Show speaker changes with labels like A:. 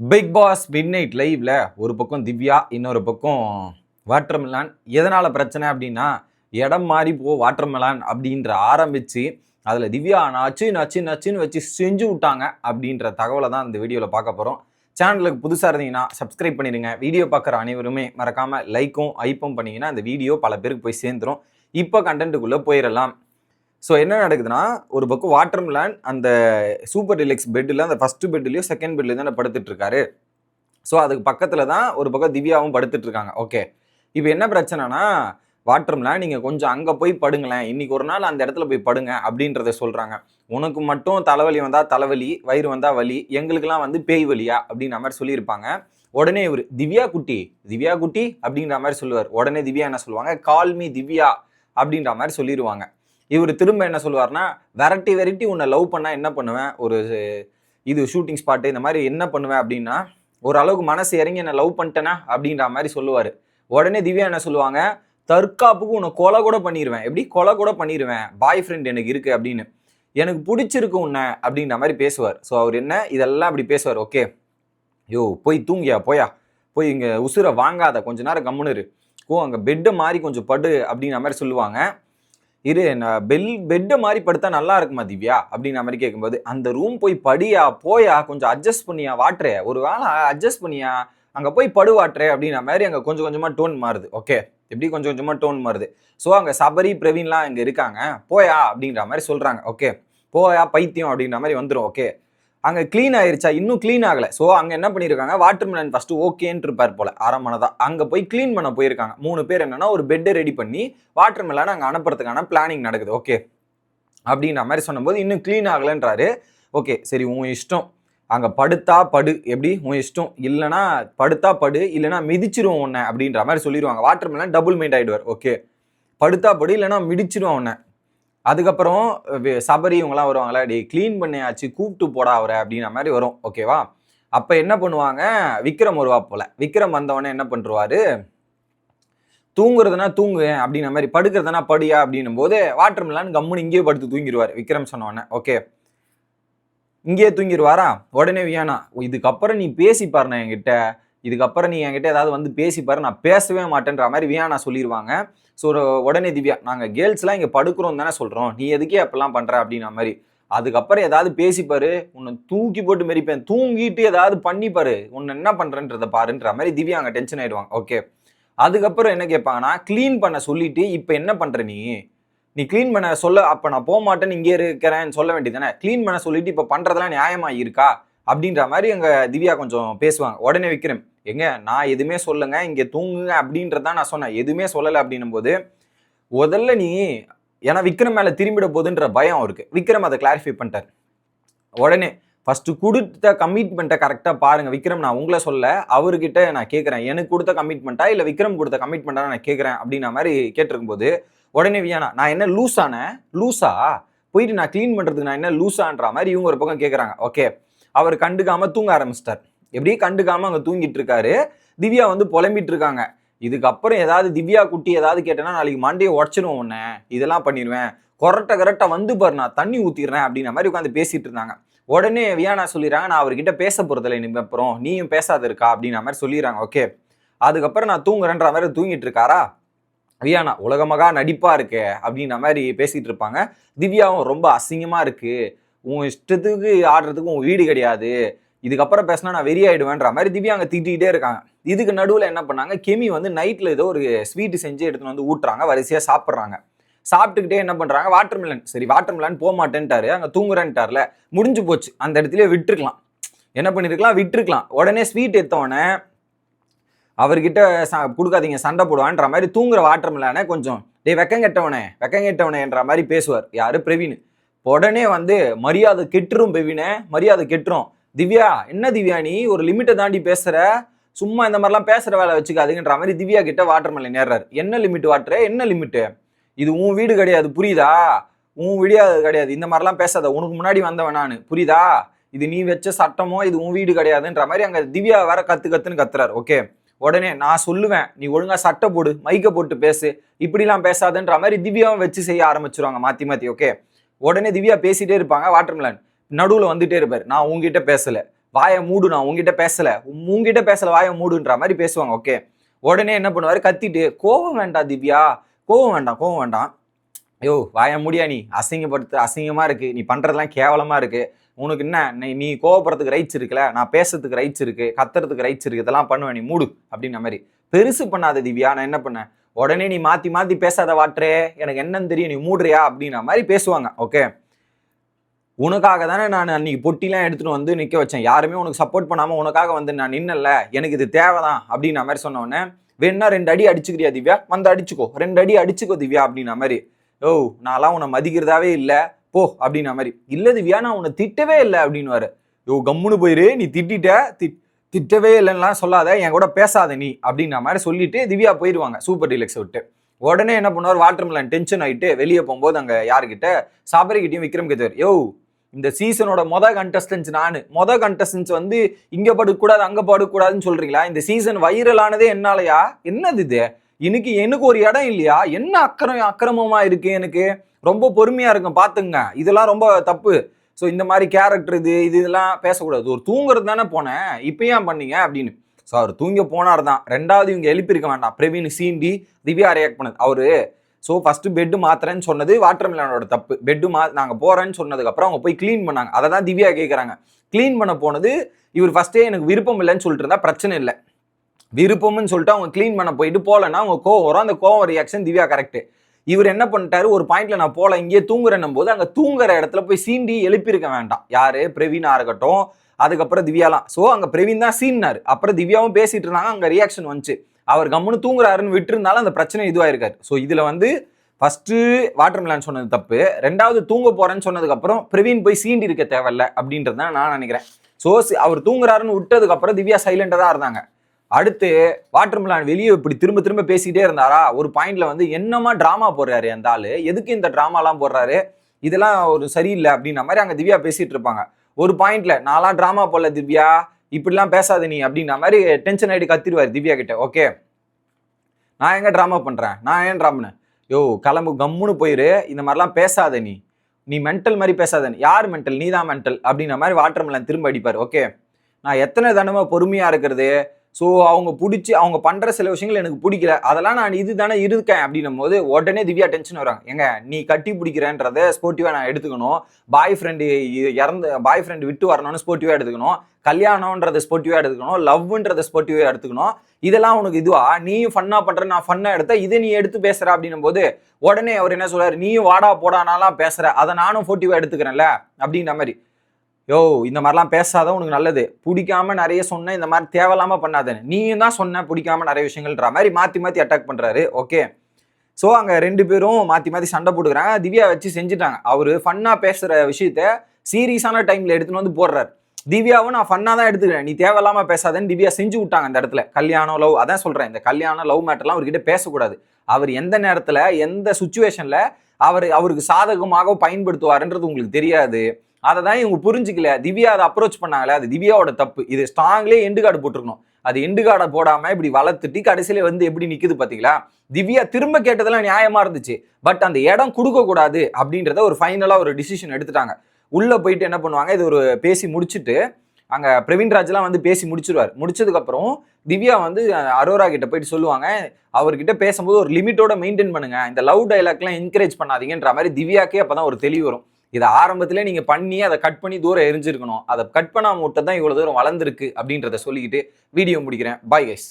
A: Big pass mid night லைவ்ல ஒரு பக்கம் திவ்யா இன்னொரு பக்கம் வாட்டர் மிலான் எதனால் பிரச்சனை அப்படின்னா இடம் மாறி போ வாட்டர் மிலான் அப்படின்ற ஆரம்பித்து அதில் திவ்யா நச்சு நச்சு நச்சுன்னு வச்சு செஞ்சு விட்டாங்க அப்படின்ற தகவலை தான் இந்த வீடியோவில் பார்க்க போகிறோம் சேனலுக்கு புதுசாக இருந்தீங்கன்னா சப்ஸ்கிரைப் பண்ணிடுங்க. வீடியோ பார்க்குற அனைவருமே மறக்காமல் லைக்கும் ஐப்பும் பண்ணிங்கன்னா இந்த வீடியோ பல பேருக்கு போய் சேர்ந்துரும். இப்போ கண்டென்ட்டுக்குள்ளே போயிடலாம் ஸோ என்ன நடக்குதுன்னா ஒரு பக்கம் வாட்டர் மிலான் அந்த சூப்பர் டிலெக்ஸ் பெட்டில் அந்த ஃபர்ஸ்ட் பெட்லேயோ செகண்ட் பெட்லேயோ தான் படுத்துட்டு இருக்காரு ஸோ அதுக்கு பக்கத்தில் தான் ஒரு பக்கம் திவ்யாவும் படுத்துட்டு இருக்காங்க ஓகே இப்போ என்ன பிரச்சனைனா வாட்டர்மில் நீங்கள் கொஞ்சம் அங்கே போய் படுங்களேன். இன்றைக்கி ஒரு நாள் அந்த இடத்துல போய் படுங்க அப்படின்றத சொல்கிறாங்க உனக்கு மட்டும் தலைவலி வந்தால் தலைவலி வயிறு வந்தால் வலி எங்களுக்கெல்லாம் வந்து பேய் வலியா? அப்படின்ற மாதிரி சொல்லியிருப்பாங்க. உடனே இவர் திவ்யா குட்டி திவ்யா குட்டி? அப்படின்ற மாதிரி சொல்லுவார். உடனே திவ்யா என்ன சொல்லுவாங்க? கால்மி திவ்யா அப்படின்ற மாதிரி சொல்லிடுவாங்க இவர் திரும்ப என்ன சொல்லுவார்னா வெரைட்டி வெரைட்டி உன்னை லவ் பண்ணால் என்ன பண்ணுவேன்? ஒரு இது ஷூட்டிங் ஸ்பாட்டு இந்த மாதிரி என்ன பண்ணுவேன்? அப்படின்னா ஓரளவுக்கு மனசு இறங்கி என்னை லவ் பண்ணிட்டேனா? அப்படின்ற மாதிரி சொல்லுவார். உடனே திவ்யா என்ன சொல்லுவாங்க தற்காப்புக்கு உன்னை கொலை கூட பண்ணிடுவேன் எப்படி? கொலை கூட பண்ணிடுவேன் பாய் ஃப்ரெண்ட் எனக்கு இருக்குது அப்படின்னு. எனக்கு பிடிச்சிருக்கு உன்னை அப்படின்ற மாதிரி பேசுவார். ஸோ அவர் என்ன? இதெல்லாம் அப்படி பேசுவார். ஓகே. யோ போய் தூங்கியா? போயா? போய் இங்கே உசுரை வாங்காத. கொஞ்ச நேரம் கம்முன்னு இரு. ஓ அங்கே பெட்டு மாதிரி கொஞ்சம் படு அப்படின்ற மாதிரி சொல்லுவாங்க. இரு நான் பெல் பெட்டை மாதிரி படுத்தா நல்லா இருக்குமா திவ்யா? அப்படின்ற மாதிரி கேட்கும்போது அந்த ரூம் போய் படியா போயா கொஞ்சம் அட்ஜஸ்ட் பண்ணியா வாட்டுறே. ஒரு வேளை அட்ஜஸ்ட் பண்ணியா அங்கே போய் படு வாட்டுறே அப்படின்ற மாதிரி அங்கே கொஞ்சம் கொஞ்சமாக டோன் மாறுது. ஓகே எப்படி கொஞ்சம் கொஞ்சமாக டோன் மாறுது? ஸோ அங்கே சபரி பிரவீன்லாம் இங்கே இருக்காங்க. போயா அப்படின்ற மாதிரி சொல்கிறாங்க ஓகே போயா பைத்தியம் அப்படின்ற மாதிரி வந்துடும் ஓகே அங்கே க்ளீன் ஆயிருச்சா? இன்னும் க்ளீன் ஆகலை. ஸோ அங்கே என்ன பண்ணியிருக்காங்க வாட்டர்மெலன் ஃபஸ்ட்டு ஓகேன்ட்டு இருப்பார் போல. ஆரம்பனதா அங்கே போய் க்ளீன் பண்ண போயிருக்காங்க. மூணு பேர் என்னன்னா ஒரு பெட்டை ரெடி பண்ணி வாட்டர்மெலன் அங்கே அனுப்புறதுக்கான பிளானிங் நடக்குது. ஓகே அப்படின்ற மாதிரி சொன்னபோது இன்னும் க்ளீன் ஆகலைன்றாரு. ஓகே சரி உன் இஷ்டம். அங்கே படுத்தா படு. எப்படி? உன் இஷ்டம். இல்லைனா படுத்தா படு. இல்லைனா மிதிச்சிருவோம் உன்னை. அப்படின்ற மாதிரி சொல்லிடுவாங்க வாட்டர்மெலன் டபுள் மைண்ட் ஆயிடுவார். ஓகே படுத்தா படு. இல்லைனா மிதிச்சிருவோம் உன்னை. அதுக்கப்புறம் சபரி இவங்கலாம் வருவாங்களா டே க்ளீன் பண்ணியாச்சு கூப்பிட்டு போடா அவரை அப்படின்ற மாதிரி வரும் ஓகேவா அப்போ என்ன பண்ணுவாங்க விக்ரம் வருவா போல. விக்ரம் வந்தவொடனே என்ன பண்ணுருவாரு தூங்குறதுனா தூங்கு அப்படின்ற மாதிரி படுக்கிறதுனா படியா அப்படின்னும் போது வாட்டர் மிலான் கம்முன்னு இங்கேயே படுத்து தூங்கிடுவார் விக்ரம் சொன்னோடனே ஓகே இங்கேயே தூங்கிடுவாரா உடனே வியானா இதுக்கப்புறம் நீ பேசி பாருண்ணா என்கிட்ட. இதுக்கப்புறம் நீ என்கிட்ட ஏதாவது வந்து பேசிப்பார் நான் பேசவே மாட்டேன்ற மாதிரி வியானா சொல்லிடுவாங்க ஸோ உடனே திவ்யா நாங்கள் கேர்ள்ஸ்லாம் இங்கே படுக்கிறோம் தானே சொல்கிறோம் நீ எதுக்கே அப்பெல்லாம் பண்ணுற அப்படின்ற மாதிரி. அதுக்கப்புறம் ஏதாவது பேசிப்பாரு உன்னை தூக்கி போட்டு மெரிப்பேன். தூங்கிட்டு ஏதாவது பண்ணிப்பாரு உன்னை என்ன பண்ணுறன்றத பாருன்ற மாதிரி திவ்யா அங்கே டென்ஷன் ஆயிடுவாங்க. ஓகே அதுக்கப்புறம் என்ன கேட்பாங்கன்னா க்ளீன் பண்ண சொல்லிட்டு இப்போ என்ன பண்ணுற நீ? நீ க்ளீன் பண்ண சொல்ல அப்போ நான் போக மாட்டேன்னு இங்கே இருக்கிறேன்னு சொல்ல வேண்டியதானே க்ளீன் பண்ண சொல்லிட்டு இப்போ பண்ணுறதெல்லாம் நியாயமாக இருக்கா? அப்படின்ற மாதிரி அங்கே திவ்யா கொஞ்சம் பேசுவாங்க. உடனே விக்ரம் எங்க நான் எதுவுமே சொல்லுங்க இங்கே தூங்குங்க அப்படின்றதான் நான் சொன்னேன். எதுவுமே சொல்லலை அப்படின்னும் போது முதல்ல நீ ஏன்னா விக்ரம் மேலே திரும்பிட போகுதுன்ற பயம் அவருக்கு. விக்ரம் அதை கிளாரிஃபை பண்ணிட்டார். உடனே ஃபஸ்ட்டு கொடுத்த கமிட்மெண்ட்டை கரெக்டாக பாருங்கள் விக்ரம் நான் உங்களை சொல்ல அவர்கிட்ட நான் கேட்குறேன் எனக்கு கொடுத்த கமிட்மெண்ட்டா இல்லை விக்ரம் கொடுத்த கமிட்மெண்ட்டா நான் கேட்குறேன் அப்படின்ன மாதிரி கேட்டிருக்கும்போது உடனே வியானா நான் என்ன லூஸானேன் லூஸா போயிட்டு நான் க்ளீன் பண்ணுறதுக்கு நான் என்ன லூஸான்ற மாதிரி இவங்க ஒரு பக்கம் கேட்குறாங்க ஓகே அவர் கண்டுக்காமல் தூங்க ஆரம்பிச்சிட்டார். எப்படி கண்டுக்காம அங்கே தூங்கிட்டு இருக்காரு. திவ்யா வந்து புலம்பிட்டு இருக்காங்க. இதுக்கப்புறம் ஏதாவது திவ்யா குட்டி ஏதாவது கேட்டேன்னா நாளைக்கு மண்டையை உடச்சிருவோம் உன்ன. இதெல்லாம் பண்ணிடுவேன் கொரட்டை கரெக்டா வந்து பாரு நான் தண்ணி ஊத்திடுறேன் அப்படின்ற மாதிரி உட்காந்து பேசிட்டு இருந்தாங்க. உடனே வியானா சொல்லிடுறாங்க நான் அவர்கிட்ட பேச போறதில்ல இனிமே அப்புறம் நீயும் பேசாத இருக்கா அப்படின்ற மாதிரி சொல்லிடுறாங்க. ஓகே. அதுக்கப்புறம் நான் தூங்குறேன்ற மாதிரி தூங்கிட்டு இருக்காரா? வியானா உலகமாக நடிப்பா இருக்கே அப்படின்ற மாதிரி பேசிட்டு இருப்பாங்க. திவ்யாவும் ரொம்ப அசிங்கமா இருக்கு. உன் இஷ்டத்துக்கு ஆடுறதுக்கு உன் வீடு கிடையாது. இதுக்கப்புறம் பேசினா நான் வெறியாயிடுவேன்ற மாதிரி திவ்யா அங்கே திட்டிகிட்டே இருக்காங்க. இதுக்கு நடுவில் என்ன பண்ணாங்க? கெமி வந்து நைட்டில் ஏதோ ஒரு ஸ்வீட் செஞ்சு எடுத்துன்னு வந்து ஊட்டுறாங்க வரிசையாக சாப்பிட்றாங்க. சாப்பிட்டுக்கிட்டே என்ன பண்ணுறாங்க வாட்டர் மிலன் சரி வாட்டர் மிலன் போக மாட்டேன்ட்டாரு அங்கே தூங்குறேன்ட்டார்ல முடிஞ்சு போச்சு. அந்த இடத்துல விட்டுருக்கலாம். என்ன பண்ணியிருக்கலாம் விட்டுருக்கலாம். உடனே ஸ்வீட் எடுத்தவொடனே அவர்கிட்ட ச கொடுக்காதீங்க சண்டை போடுவான்ற மாதிரி தூங்குற வாட்டர் மிலானே கொஞ்சம் டே வெக்கம் கெட்டவனே வெக்கம் கெட்டவனேன்ற மாதிரி பேசுவார். யார்? பிரவீன். உடனே வந்து மரியாதை கெட்டுரும் பிரவீனே மரியாதை கெட்டுரும். திவ்யா என்ன திவ்யா நீ? ஒரு லிமிட்டை தாண்டி பேசுற. சும்மா இந்த மாதிரிலாம் பேசுற வேலை வச்சுக்காதுங்கன்ற மாதிரி திவ்யா கிட்ட வாட்டர் மிலன் நேர்றாரு என்ன லிமிட் வாட்டுற? என்ன லிமிட்டு இது உன் வீடு கிடையாது புரியுதா? உன் வீடு கிடையாது. இந்த மாதிரிலாம் பேசாத. உனக்கு முன்னாடி வந்தவன் நான். புரியுதா? இது நீ வச்ச சட்டமோ இது உன் வீடு கிடையாதுன்ற மாதிரி அங்கே திவ்யா வேற கத்து கத்துன்னு கத்துறாரு. ஓகே. உடனே நான் சொல்லுவேன். நீ ஒழுங்கா சட்டை போடு மைக்கை போட்டு பேசு. இப்படிலாம் பேசாதன்ற மாதிரி திவ்யாவும் வச்சு செய்ய ஆரம்பிச்சிருவாங்க. மாற்றி மாற்றி ஓகே. உடனே திவ்யா பேசிட்டே இருப்பாங்க. வாட்டர்மிலன் நடுவில் வந்துட்டே இருப்பார். நான் உங்ககிட்ட பேசலை. வாயை மூடு நான் உங்ககிட்ட பேசலை. உங்ககிட்ட பேசலை வாயை மூடுன்ற மாதிரி பேசுவாங்க ஓகே உடனே என்ன பண்ணுவார்? கத்திட்டு கோவம் வேண்டாம் திவ்யா. கோவம் வேண்டாம் கோவம் வேண்டாம். ஐயோ வாய முடியா நீ? அசிங்கப்படுத்து அசிங்கமாக இருக்குது நீ பண்ணுறதுலாம் கேவலமாக இருக்குது உனக்கு என்ன? நீ- நீ கோவப்படுறதுக்கு ரைட்ஸ் இருக்குல்ல? நான் பேசுறதுக்கு ரைட்ஸ் இருக்குது கத்துறதுக்கு ரைட்ஸ் இருக்குது இதெல்லாம் பண்ணுவேன் நீ மூடு. அப்படின்ன மாதிரி. பெருசு பண்ணாத திவ்யா நான் என்ன பண்ணேன்? உடனே நீ மாற்றி மாற்றி பேசாத வாட்டுறே. எனக்கு என்னன்னு தெரியும் நீ மூடுறியா? அப்படின்ற மாதிரி பேசுவாங்க ஓகே உனக்காக தானே நான் அன்னைக்கு பொட்டிலாம் எடுத்துகிட்டு வந்து நிற்க வச்சேன். யாருமே உனக்கு சப்போர்ட் பண்ணாமல் உனக்காக வந்து நான் நின்னல. எனக்கு இது தேவைதான் அப்படின்ன மாதிரி சொன்னோடனே வேணா ரெண்டு அடி அடிச்சுக்கிறியா திவ்யா? வந்து அடிச்சுக்கோ. ரெண்டு அடி அடிச்சுக்கோ திவ்யா அப்படின்ன மாதிரி. ஓ நான்லாம் உன்னை மதிக்கிறதாவே இல்லை. போ அப்படின்ன மாதிரி. இல்லை திவ்யா நான் உன்னை திட்டவே இல்லை அப்படின்னுவாரு. யோ கம்முன்னு போயிரு. நீ திட்டிட்ட திட் திட்டவே இல்லைன்னுலாம் சொல்லாத. என் கூட பேசாத நீ அப்படின்ன மாதிரி சொல்லிட்டு திவ்யா போயிடுவாங்க சூப்பர் டீலக்ஸ் விட்டு. உடனே என்ன பண்ணுவார்? வாட்டர் மிலன் டென்ஷன் ஆகிட்டு வெளியே போகும்போது அங்கே யாருக்கிட்ட சாபரிக்கிட்டையும் விக்ரம் கேத்துவார் யோ இந்த சீசனோட மொத கண்டஸ்டன்ஸ் நான். மொத கண்டஸ்டன்ஸ் வந்து இங்க படுக்கூடாது அங்க படுக்கூடாதுன்னு சொல்றீங்களா? இந்த சீசன் வைரலானதே என்னாலயா? என்னது இது? இன்னைக்கு எனக்கு ஒரு இடம் இல்லையா? என்ன அக்கிரம் அக்கிரமமா இருக்கு எனக்கு? ரொம்ப பொறுமையா இருக்கும் பாத்துங்க இதெல்லாம் ரொம்ப தப்பு. ஸோ இந்த மாதிரி கேரக்டர் இது இது இதெல்லாம் பேசக்கூடாது. ஒரு தூங்குறது தானே போனேன். இப்போ ஏன் பண்ணீங்க? அப்படின்னு. ஸோ அவர் தூங்க போனார் தான் ரெண்டாவது இவங்க எழுப்பியிருக்க வேண்டாம். பிரவீன் சீண்டி திவ்யா ரியாக்ட் பண்ணது. அவர் ஸோ ஃபஸ்ட்டு பெட்டு மாத்திரன்னு சொன்னது வாட்டர் மிலனோட தப்பு. பெட்டு மா நாங்கள் போகிறேன்னு சொன்னதுக்கப்புறம் அவங்க போய் க்ளீன் பண்ணாங்க. அதை தான் திவ்யா கேட்குறாங்க க்ளீன் பண்ண போனது இவர் ஃபஸ்ட்டே எனக்கு விருப்பம் இல்லைன்னு சொல்லிட்டு இருந்தால் பிரச்சனை இல்லை. விருப்பம்னு சொல்லிட்டு அவங்க க்ளீன் பண்ண போயிட்டு போகலன்னா அவங்க கோவம் வரும். அந்த கோவம் ரியாக்ஷன் திவ்யா கரெக்டு இவர் என்ன பண்ணிட்டாரு? ஒரு பாயிண்ட்ல நான் போல இங்கேயே தூங்குறேன்னும் போது அங்கே தூங்குற இடத்துல போய் சீண்டி எழுப்பியிருக்க வேண்டாம். யாரு? பிரவீனா இருக்கட்டும். அதுக்கப்புறம் திவ்யாலாம். ஸோ அங்கே பிரவீன் தான் சீன்னாரு. அப்புறம் திவ்யாவும் பேசிட்டு இருந்தாங்க. அங்கே ரியாக்ஷன் வந்துச்சு. அவர் கம்முன்னு தூங்குறாருன்னு விட்டுருந்தாலும் அந்த பிரச்சனை இதுவாயிருக்காரு ஸோ இதில் வந்து ஃபஸ்ட்டு வாட்டர் மிலான் சொன்னது தப்பு. ரெண்டாவது தூங்க போகிறேன்னு சொன்னதுக்கப்புறம் பிரவீன் போய் சீண்டி இருக்க தேவையில்ல அப்படின்றது தான் நான் நினைக்கிறேன். ஸோ அவர் தூங்குறாருன்னு விட்டதுக்கப்புறம் திவ்யா சைலண்டாக தான் இருந்தாங்க. அடுத்து வாட்டர் மிலான் வெளியே இப்படி திரும்ப திரும்ப பேசிக்கிட்டே இருந்தாரா? ஒரு பாயிண்ட்ல வந்து என்னமா ட்ராமா போடுறாரு அந்த ஆள்? எதுக்கு இந்த ட்ராமாலாம் போடுறாரு? இதெல்லாம் ஒரு சரியில்லை அப்படின்ன மாதிரி அங்கே திவ்யா பேசிகிட்டு இருப்பாங்க. ஒரு பாயிண்ட்ல நான்லாம் ட்ராமா போடல திவ்யா இப்படிலாம் பேசாத நீ அப்படின்ன மாதிரி டென்ஷன் ஆகிட்டு கத்திடுவார் திவ்யா கிட்ட ஓகே நான் எங்கே ட்ராமா பண்ணுறேன் நான் ஏன் ட்ராமான்னு யோ கிளம்பு கம்முன்னு போயிரு இந்த மாதிரிலாம் பேசாத நீ. நீ மென்டல் மாதிரி பேசாத நீ. யார் மென்டல் நீ தான் மென்டல் அப்படின்ற மாதிரி வாட்டர் மிலன் திரும்ப அடிப்பார் ஓகே நான் எத்தனை தடவை பொறுமையாக இருக்கிறது ஸோ அவங்க பிடிச்சி அவங்க பண்ணுற சில விஷயங்கள் எனக்கு பிடிக்கல. அதெல்லாம் நான் இது தானே இருக்கேன் அப்படின்னும் போது உடனே திவ்யா டென்ஷன் வராங்க. ஏங்க நீ கட்டி பிடிக்கிறேன்றத ஸ்போர்ட்டிவாக நான் எடுத்துக்கணும். பாய் ஃப்ரெண்டு இறந்து பாய் ஃப்ரெண்டு விட்டு வரணும்னு ஸ்போர்ட்டிவாக எடுத்துக்கணும். கல்யாணம்ன்றத ஸ்போர்ட்டிவாக எடுத்துக்கணும். லவ்ன்றத ஸ்போர்ட்டிவாக எடுத்துக்கணும். இதெல்லாம் உனக்கு இதுவா? நீயும் ஃபன்னாக பண்ணுற நான் ஃபன்னாக எடுத்த இதை நீ எடுத்து பேசுகிற அப்படின்னும் போது உடனே அவர் என்ன சொல்கிறார் நீயும் வாடா போடானாலாம் பேசுகிற அதை நானும் ஃபோர்ட்டிவாக எடுத்துக்கிறேன்ல? அப்படின்ற மாதிரி. யோ இந்த மாதிரிலாம் பேசாத உனக்கு நல்லது. பிடிக்காம நிறைய சொன்ன இந்த மாதிரி தேவையில்லாமல் பண்ணாதேன்னு. நீயும் தான் சொன்ன பிடிக்காம நிறைய விஷயங்கள்ன்ற மாதிரி மாற்றி மாற்றி அட்டாக் பண்ணுறாரு ஓகே ஸோ அங்கே ரெண்டு பேரும் மாற்றி மாற்றி சண்டை போட்டுக்கிறாங்க. திவ்யா வச்சு செஞ்சுட்டாங்க. அவர் ஃபன்னாக பேசுகிற விஷயத்த சீரியஸான டைமில் எடுத்துன்னு வந்து போடுறாரு. திவ்யாவும் நான் ஃபன்னாக தான் எடுத்துக்கிறேன். நீ தேவையில்லாமல் பேசாதேன்னு திவ்யா செஞ்சு விட்டாங்க அந்த இடத்துல. கல்யாணம் லவ் அதான் சொல்கிறேன் இந்த கல்யாணம் லவ் மேட்டர்லாம் அவர்கிட்ட பேசக்கூடாது. அவர் எந்த நேரத்தில் எந்த சுச்சுவேஷனில் அவர் அவருக்கு சாதகமாக பயன்படுத்துவாருன்றது உங்களுக்கு தெரியாது. அதை தான் இவங்க புரிஞ்சுக்கல. திவ்யா அதை அப்ரோச் பண்ணாங்களே அது திவ்யாவோட தப்பு. இது ஸ்ட்ராங்லேயே எண்டு கார்டு போட்டிருக்கணும். அது எண்டு கார்டை போடாம இப்படி வளர்த்துட்டு கடைசியில வந்து எப்படி நிக்குது பாத்தீங்களா? திவ்யா திரும்ப கேட்டதெல்லாம் நியாயமா இருந்துச்சு. பட் அந்த இடம் கொடுக்க கூடாது அப்படின்றத ஒரு ஃபைனலா ஒரு டிசிஷன் எடுத்துட்டாங்க. உள்ள போயிட்டு என்ன பண்ணுவாங்க? இது ஒரு பேசி முடிச்சுட்டு அங்க பிரவீன் ராஜ்லாம் வந்து பேசி முடிச்சிருவார். முடிச்சதுக்கு அப்புறம் திவ்யா வந்து அரோரா கிட்ட போயிட்டு சொல்லுவாங்க அவர்கிட்ட பேசும்போது ஒரு லிமிட்டோட மெயின்டைன் பண்ணுங்க. இந்த லவ் டைலாக்லாம் என்கரேஜ் பண்ணாதீங்கன்ற மாதிரி திவ்யாக்கே அப்பதான் ஒரு தெளிவு வரும். இதை ஆரம்பத்திலே நீங்க பண்ணி அதை கட் பண்ணி தூரம் எரிஞ்சிருக்கணும். அதை கட் பண்ணாம மட்டும் தான் இவ்வளவு தூரம் வளர்ந்துருக்கு அப்படின்றத சொல்லிக்கிட்டு வீடியோ முடிக்கிறேன். Bye guys